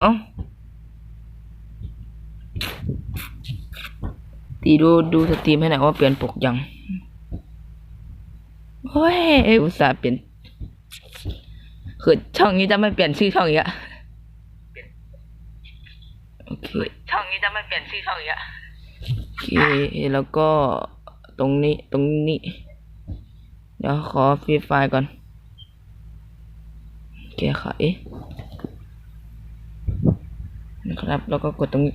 เอ้าตีดูดูสตรีมให้หน่อยว่าเปลี่ยนปกยังเฮ้ยอุตส่าห์เปลี่ยนคือช่องนี้จะไม่เปลี่ยนชื่อช่องอีกอะโอเคช่องนี้จะไม่เปลี่ยนชื่อช่องอีกอะโอเคแล้วก็ตรงนี้ตรงนี้ เดี๋ยวขอฟรีไฟล์ก่อนโอเคค่ะเอ๊ะ นะครับ แล้วก็กดตรงนี้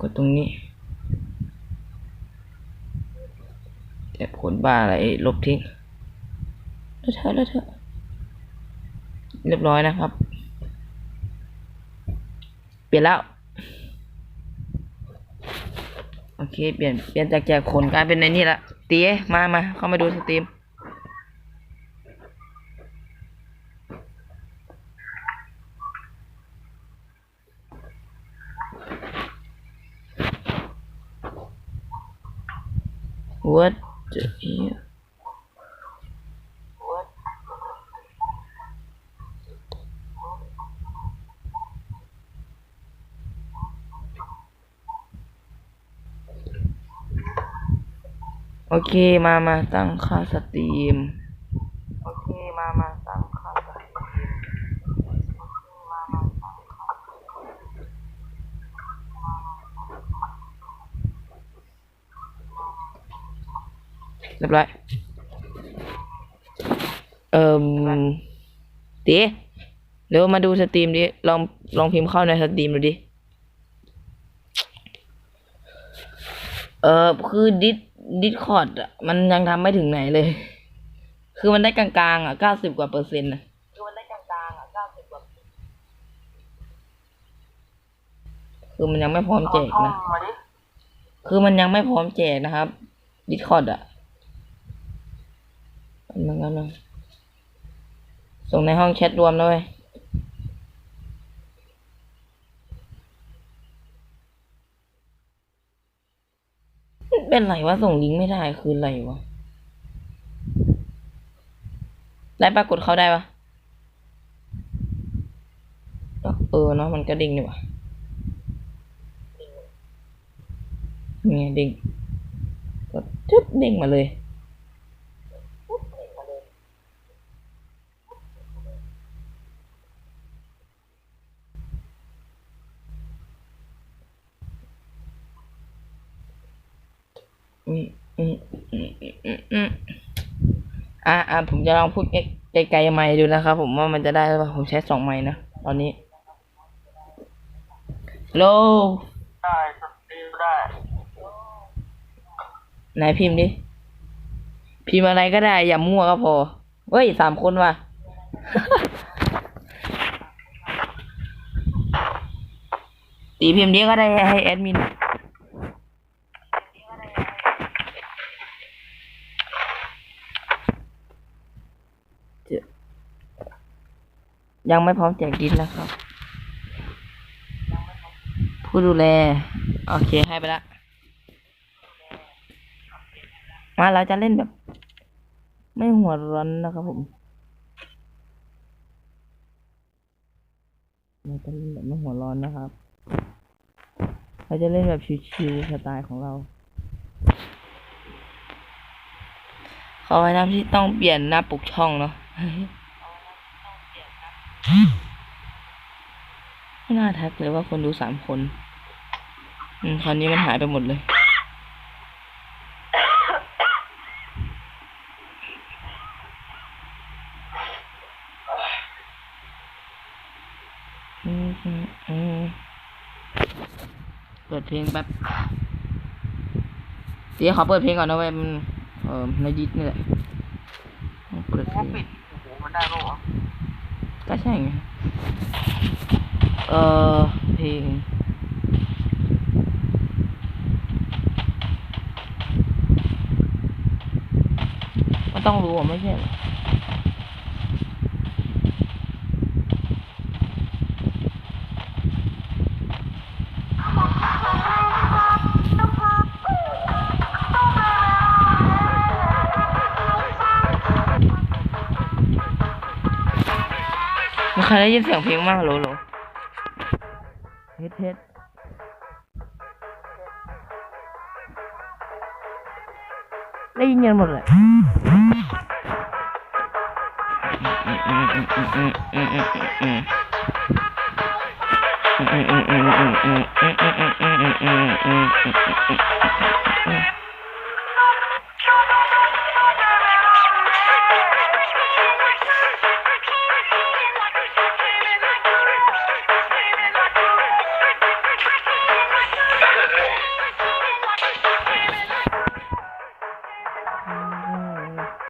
กดตรงนี้ แต่ผลบ้าอะไรลบทิ้งแล้วเถอะแล้วเถอะเรียบร้อยนะครับ เปลี่ยนแล้ว โอเค เปลี่ยน เปลี่ยนจากแจกขนกลายเป็นในนี่ละตีมามาเข้ามาดูสตรีม What the hell โอเค มา มาตั้งค่าสตรีม โอเค มา มาตั้งค่าสตรีม เรียบร้อย เอ่มตีเดี๋ยวมาดูสตรีมดิ ลองลองพิมพ์เข้าในสตรีมดูดิ เออคือดิสดิสคอร์ดอะมันยังทำไม่ถึงไหนเลย คือมันได้กลางๆ อะเก้าสิบกว่าเปอร์เซ็นต์นะคือมันได้กลางๆอะเก้าสิบกว่าคือมันยังไม่พร้อมแจกนะมาดิคือมันยังไม่พร้อมแจกนะครับดิสคอร์ดอะ มันงั้นนะส่งในห้องแชทรวมด้วยเป็นไรวะส่งลิงก์ไม่ได้คืออะไรวะได้ปรากฏเขาได้ปะเออเนาะมันก็ดิ่งนี่วะนี่ไงดิ่งก็ทึบดิ่งมาเลย อืมอืมอืมอืมอืมอืมอะอะผมจะลองพูดไกลๆไมค์ดูนะครับ ผมว่ามันจะได้หรือเปล่าผมใช้สองไมค์นะตอนนี้โลได้สตรีมได้ไหนพิมพ์ดิ พิมพ์อะไรก็ได้ อย่ามั่วก็พอเฮ้ยสามคนว่ะตีพิมพ์นี้ก็ได้ให้แอดมิน ยังไม่พร้อมแจกดินนะครับ ผู้ดูแล โอเคให้ไปละมาเราจะเล่นแบบ ไม่หัวร้อนนะครับผมเราจะเล่นแบบไม่หัวร้อนนะครับ เราจะเล่นแบบชิวๆสไตล์ของเราขอให้น้ำที่ต้องเปลี่ยนหน้าปกช่องเนาะ ไม่น่าทักเลยว่าคนดูสามคน อืม คราวนี้มันหายไปหมดเลย อืมอืมเปิดเพลงแป๊บ เดี๋ยวขอเปิดเพลงก่อนนะเว้ยมันเออในดิสนี่แหละเปิดเพลง โอ้โหมันได้ปะวะ ก็ใช่ไง เออเพลงมันต้องรู้อะไม่ใช่เหรอ ครรได้ยินเสียงเพลงมากโหลโหลเฮ็ดเฮ็ดได้ยินกันหมดเลย